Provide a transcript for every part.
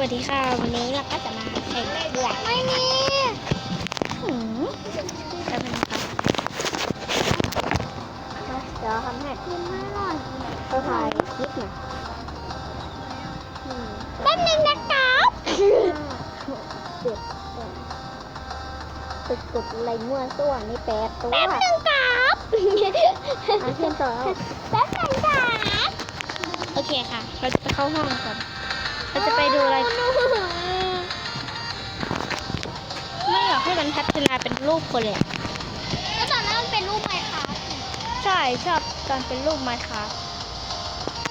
วัสดีค่ะ วันนี้เราก็จะมาแข่งเรือไม่มีหืมแป๊บนึงครับเดี๋ยวทำให้กินไม่หน่อยก็ถ่ายคลิปหน่อยแป๊บนึงนะครับตึกตึกอะไรมั่วตัวนี่แปดตัวแป๊บนึงครับอะเชื่อมต่อแป๊บนึงครับโอเคค่ะ เราจะไปเข้าห้องก่อน เราจะไปดูอะไร ไม่อยากให้มันพัฒนาเป็นรูปคนเลยอะแล้วตอนนั้นมันเป็นรูปไหมคะใช่ชอบตอนเป็นรูปไมค์ครับ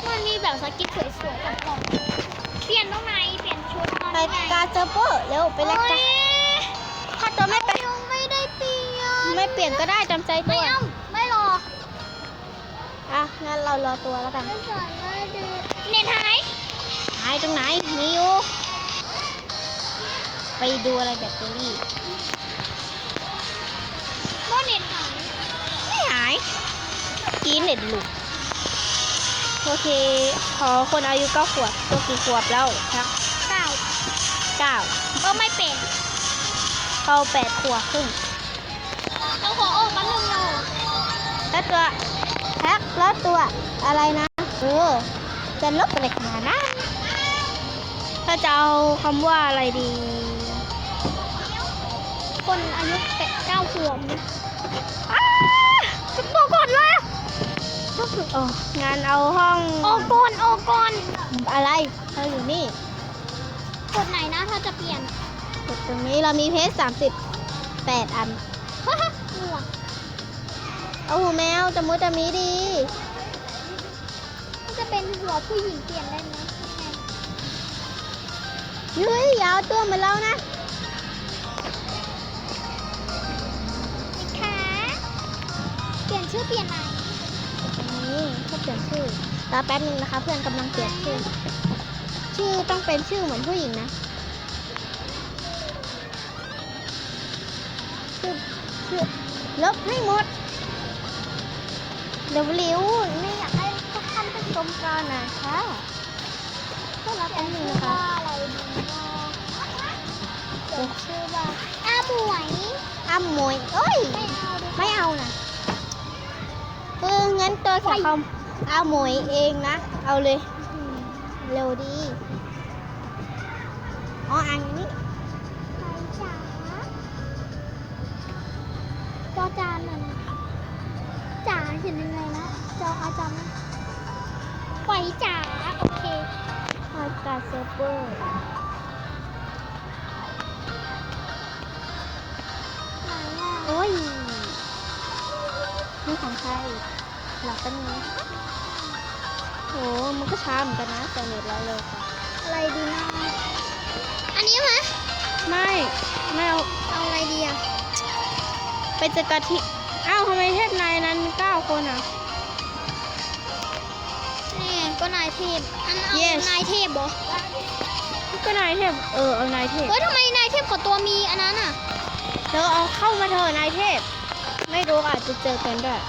มันมีแบบสกิทสวยๆกับกล่องเปลี่ยนตรงไหนเปลี่ยนชุดตอนไปไหนกาเจอเปอร์เร็วไปเลยจ้ะโอ๊ยถ้าตัวไม่ไปยังไม่ได้เปลี่ยนไม่เปลี่ยนก็ได้จำใจตัไม่วเอาไม่รออะงั้นเรารอตัวแล้วกัน ไม่สอนว่าดูเน็ตหายหายตรงไหนมีอยู่ไปดูอะไรแบตเตอรี่ว่าเน็ตหายไม่หายกีเน็ตหลุดโอเค ขอคนอายุเก้าขวบตัวกี่ขวบแล้วครับเก้าเก้าก็ไม่เป็นเข้าแปดขวบครึ่งเราขอออกมาหนึ่งเราแล้วตัวแพ็คแล้วตัวอะไรนะเออจะลบอะไรขนาดนั้น ถ้าจะเอาคำว่าอะไรดี คนอายุแปดเก้าขวบนะอ้าจะบอกก่อนเลยโอ้งานเอาห้องโอก่อนโอก่อนอะไรเราอยู่นี่กดไหนนะถ้าจะเปลี่ยนกดตรงนี้เรามีเพจสามสิบแปดอันหัวเอาหูแมวจะมุจะมีดีมันจะเป็นหัวผู้หญิงเปลี่ยนได้ไหม เฮ้ยอยาวตัวเหมือนเรานะนี่คะเปลี่ยนชื่อเปลี่ยนไหนนี่เขาเปลี่ยนชื่อรอแป๊บนึงนะคะ เพื่อนกำลังเปลี่ยนชื่อ ชื่อต้องเป็นชื่อเหมือนผู้หญิงนะ ชื่อชื่อลบให้หมดเร็วๆไม่อยากให้ทุกท่านเป็นชมกันนะคะก็รับแป๊บนึงนะคะ ชื่อว่าอาบวยอ้ำมวยเอ้ย ไม่เอาดีไม่เอานะเอองั้นตัวสักคำเอาหมวยเองนะ เอาเลย เร็วดีอ๋ออันนี้ใครจ๋าจอจานน่ะนะจ๋าเขียนยังไงนะจออาจารย์ไฟจ๋าโอเคฮาร์กาเซเปอร์ ของใครหลับกันนี้โหมันก็ช้าเหมือนกันนะแต่เน็ตเราเร็วกว่าอะไรดีนะอันนี้ไหมไม่ ไม่เอา เอาอะไรดีอะไปเจอกะทิอ้าวทำไมเทพนายนั้นมีเก้าคนอะ นี่ก็นายเทพ อันเอา Yes นายเทพบอก็นายเทพ เออเอานายเทพ เฮ้ยทำไมนายเทพขอตัวมีอันนั้นอะเธอเอาเข้ามาเถอะนายเทพ ไม่รู้อาจจะเจอกันด้วย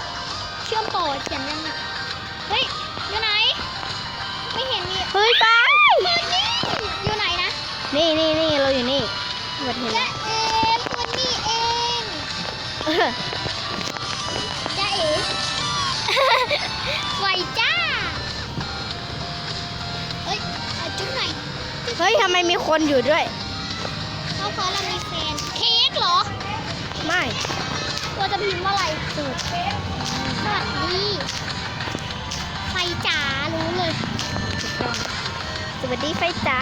เชื่อมต่อเขียนยังไงเฮ้ย อยู่ไหน ไม่เห็นมีเฮ้ยปังอยู่ไหนนะนี่นี่นี่เราอยู่นี่หมดเห็นจ้าแล้วเอ๋คนนี้เองเออจ้าเอ๋ไฟจ้าเฮ้ยเอาจุ๊บหน่อยเฮ้ยทำไมมีคนอยู่ด้วย เขาเพราะเรามีแฟน เค้กเหรอ ไม่ เราจะพิมพ์ว่าอะไรสูตรสวัสดีไฟจ๋ารู้เลยถูกต้องสวัสดีไฟจ๋า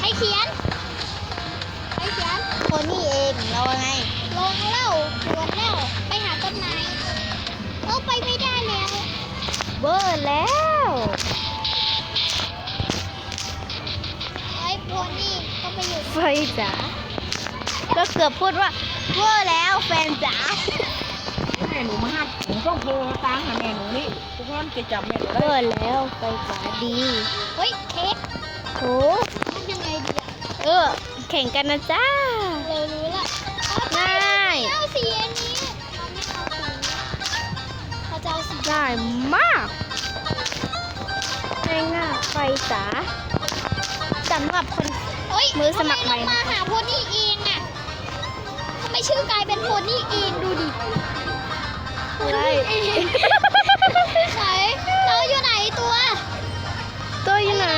ให้เขียนให้เขียนคนนี่เองเราไง ลงเล่าปวดแล้วไปหาต้นไม้เออไปไม่ได้แล้วเบอร์แล้วไอ้พวกนี่ก็ไปอยู่ไฟจ๋าก็เกือบพูดว่า เวอร์แล้วแฟนจ๋าแม่หนูมาห้ามหนูต้องโทรตามหาแม่หนูนี่ทุกคนจะจับแม่หนูเวได้อร์แล้วไฟจ๋าดีเฮ้ยเค้กโถยังไงดีอะเออแข่งกันนะจ้าเลยรู้ละอ๋อง่าย เอาสีอันนี้เขาไม่เอาสีเขาจะเอาสีง่ายมากง่ายง่ายไฟจ๋าจ๋าสำหรับคน เฮ้ยมือสมัครใหม่ ทำไเรามาหาโพนี่เองอะทำไม ชื่อกลายเป็นโพนี่เองดูดิใช่ไหนเราอยู่ไหนตัว ตัวอยู่ไหน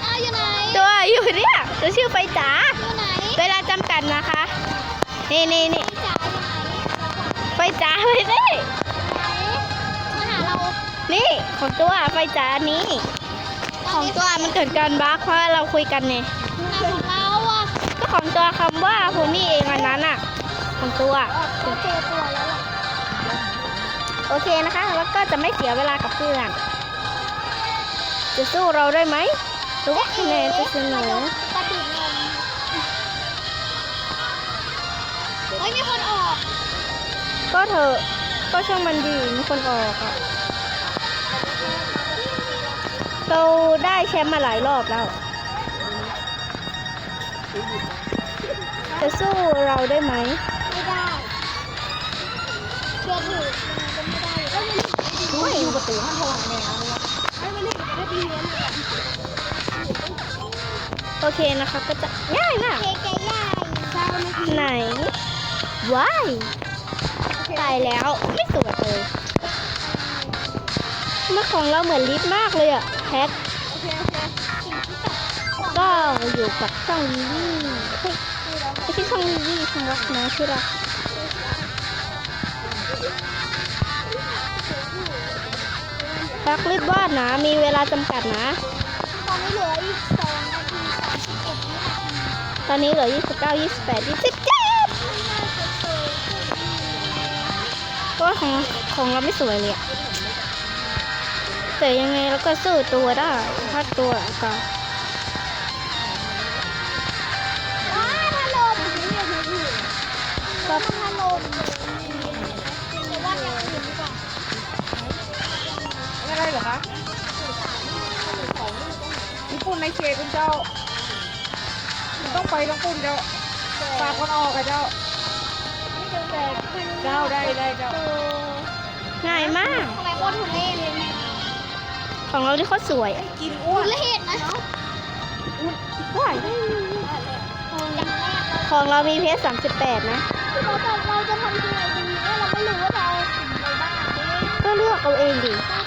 เอาอยู่ไหนตัวอยู่เนี่ยตัวชื่อไฟจ๋าอยู่ไหนเวลาจำกัดนะคะ นี่นี่นี่จ๋าอยู่ไหนไฟจ๋าไม่ได้ไหนมาหาเรานี่ของตัวไฟจ๋านี้ของตัวมันเกิดการบั๊กเพราะเราคุยกันไงของเราอะก็ของตัวคำว่าโพนี่เองอั นนั้นอะของตัวโอเคตัวแล้วล่ะโอเคนะคะ แล้วก็จะไม่เสียเวลากับเพื่อน จะสู้เราได้ไหมหรือว่าคะแนนจะเสนอปฏิเงินเฮ้ยมีคนออก ก็เถอะก็ช่างมันดีมีคนออกอะเราได้แชมป์มาหลายรอบแล้ว จะสู้เราได้ไหม ไม่ได้เชื่อถือยังไงก็ไม่ได้อยู่ดูอยู่ประตูห้องโทรหาแม่เอาเลยให้มาเล่นกับพี่เลี้ยงเลยโอเคนะคะก็จะง่ายมากเคแกใหญ่เจ้านาทีไหนว้ายตายแล้วไม่สวยเลยเมื่อของเราเหมือนลิฟต์มากเลยอะแพ็คโอเคโอเคก็อยู่กับช่องวีวีเฮ้ยไม่ใช่ช่องวีวีช่องรักนะที่รักรักรีบวาดนะ มีเวลาจำกัดนะ ตอนนี้เหลืออีกสองนาทีสามสิบเอ็ดวินาทีตอนนี้เหลือ29 28 27เพราะว่าของของเราไม่สวยเลยแต่ยังไงเราก็สู้ตัวได้ถ้าตัวก็ เหรอคะญี่ปุ่นในเขตคุณเจ้าต้องไปต้องปุ่นเจ้าฝากคนออกกับเจ้า เจ้าได้ได้เจ้าง่ายมาก ทำไมโคตรทุเรศเลยเนี่ยของเราที่เขาสวย กินอ้วทุนเรศนะว้ายอย่างแรกเราของเรามีเพชร38 นะเราจะเราจะทำยังไงดีเนี่ยเราไม่รู้ว่าเราเอาสิ่งอะไรบ้างเนี่ยก็เลือกเอาเองดิขอ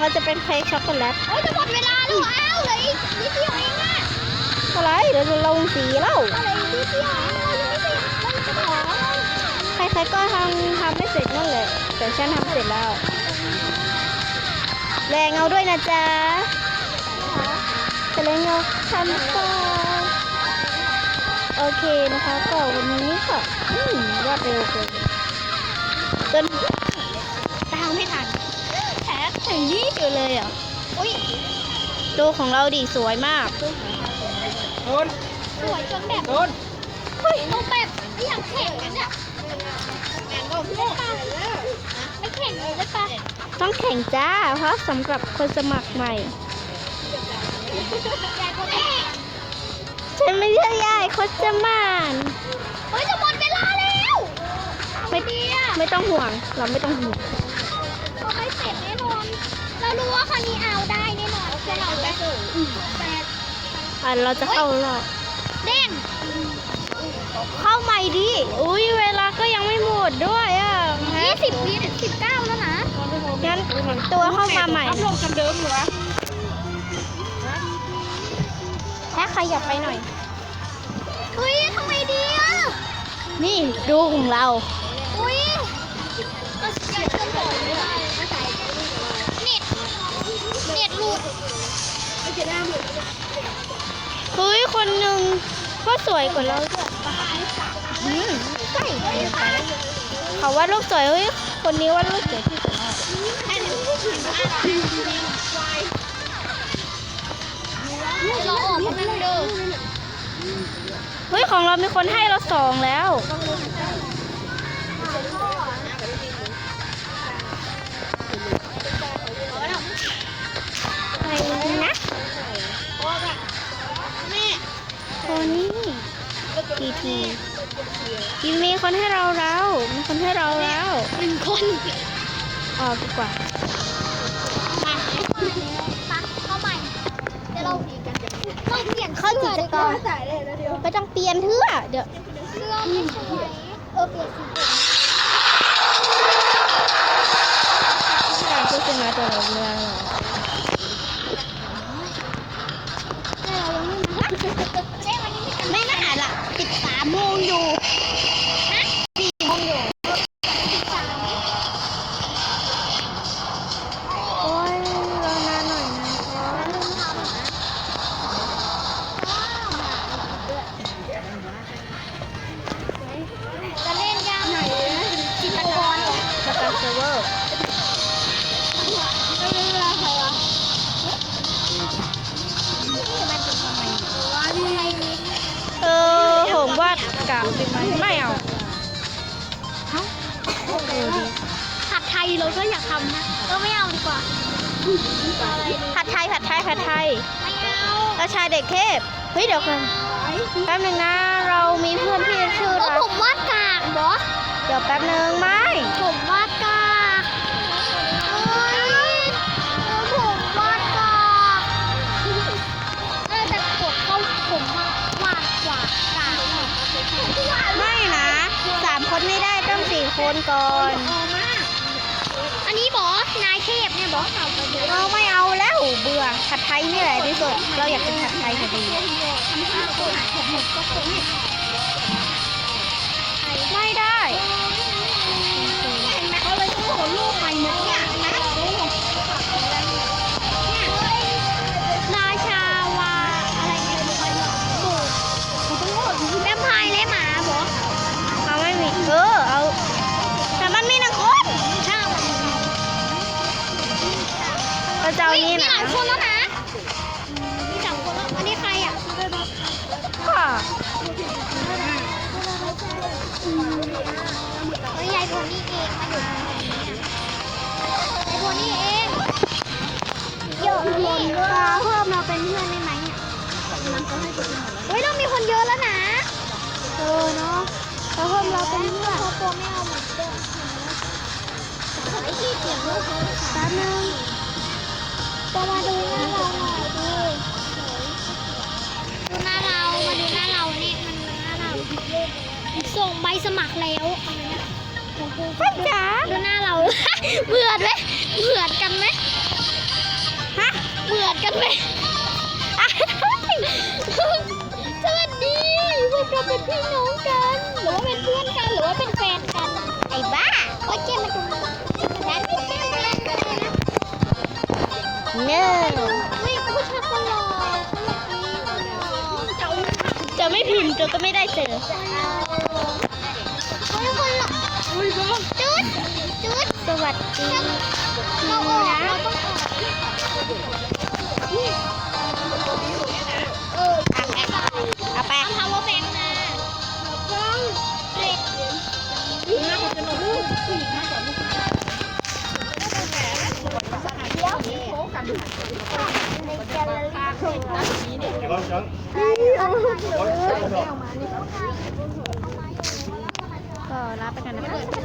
งเราจะเป็นเค้กช็อกโกแลตโอ้ยจะหมดเวลาแล้วอ้าวเหลยนิดเดียวเองอะอะไรเดี๋ยวจะลงสีแล้วอะไรนิดเดียวเองเรายังไม่เสร็จเราจะขอใครๆก็ทำทำไม่เสร็จนั่นแหละแต่ฉันทำเสร็จแล้ว แรงเอาด้วยนะจ๊ะแต่แรงเอาทำต่อโอเคนะคะ ก็วันนี้ก็อืมรวดเร็วเกินจนตามไม่ทันแท็กถึงยี่อยู่เลยอะอุ้ยดูของเราดิสวยมากโดนสวยจนแบบโดนเฮ้ยเราแบบไม่อยากแข่งกันอะได้ปะไม่แข่งเลยได้ปะต้องแข่งจ้า เพราะสำหรับคนสมัครใหม่ยายก็แข่งฉันไม่ใช่ยายโคจมานเฮ้ยจะหมดเวลาแล้ว ไม่ไม่ต้องห่วง เราไม่ต้องห่วง เราไม่เสร็จแน่นอน เรารู้ว่าคนนี้เอาได้แน่นอนแค่เราจะแปดอะเราจะเข้ารอบเด้งเข้าใหม่ดิอุ้ยเวลาก็ยังไม่หมดด้วยอะยี่สิบวิสิบเก้าแล้วนะงั้นตัวเข้ามาใหม่อัพลงกันเดิมเหรอแค่ขยับไปหน่อยเฮ้ยทำไมดีอะนี่ดูของเรา เฮ้ย คนหนึ่งก็สวยกว่าเราด้วยอืมใช่เขาว่ารูปสวยเฮ้ย คนนี้ว่ารูปสวยที่สุดเราออกมาเป็นเดิมเฮ้ย ของเรามีคนให้เราสองแล้ว ทีทีทีมีคนให้เราแล้ว มีคนให้เราแล้ว หนึ่งคนออกดีกว่าปะเข้าใหม่เดี๋ยวเราเราเปลี่ยนเข้ากิจกรรมจ่ายเลยนะเดียวไม่ต้องเปลี่ยนเถอะเดี๋ยวเสื้อไม่สวยเออเปลี่ยนสีผมการโฆษณาตัวเราเรื่อง สตาร์เซเวอร์ไม่รู้เวลาใครวะเออผมว่ากาไม่เอาผัดไทยเราก็อยากทำนะก็ไม่เอาดีกว่าอะไรดีผัดไทยผัดไทยผัดไทยไม่เอาราชาเด็กเทพเฮ้ยเดี๋ยวก่อนแป๊บหนึงนะเรามีเพื่อนที่ชื่อก็รัผกมวาดกากบอสเดี๋ยวแป๊บหนึงไม่ผม ต้องสี่คนก่อนอันนี้บอสนายเทพเนี่ยบอสเอาไปเลยเราไม่เอาแล้วเบื่อผัดไทยนี่แหละที่สุด เราอยากกินผัดไทยพอดี ทำห้าคนผมหมดก็คง จะเอานี่มีนะหลายคนแล้วนะมีสามคนแล้วอันนี้ใครอะก็เฮ้ยยายโพนี่เองมาอยู่ตรงนี้ยายโพนี่เองเยอะนี่ปลาเพิ่มเราเป็นเพื่อนได้ไหมเนี่ยเฮ้ยเรามีคนเยอะแล้วนะเออเนาะเราเพิ่มเราเป็นเพื่อนพอตัวไม่เอาเหมือนเดิมไอ้ที่เสียงลูกเขาแป๊บนึง จะมาดูหน้าเราหน่อยดูดูหน้าเรามาดูหน้าเรานี่มันหน้าเราส่งใบสมัครแล้วเอาไหมนะป้าจ๋าดูหน้าเราเบื่อไหมเบื่อกันไหมฮะเบื่อกันไหมสวัสดีพวกเราเป็นพี่น้องกัน หรือว่าเป็นเพื่อนกันหรือว่าเป็นแฟน จะไม่พิมพ์จะก็ไม่ได้เจอ ก็รับไปกันนะคะ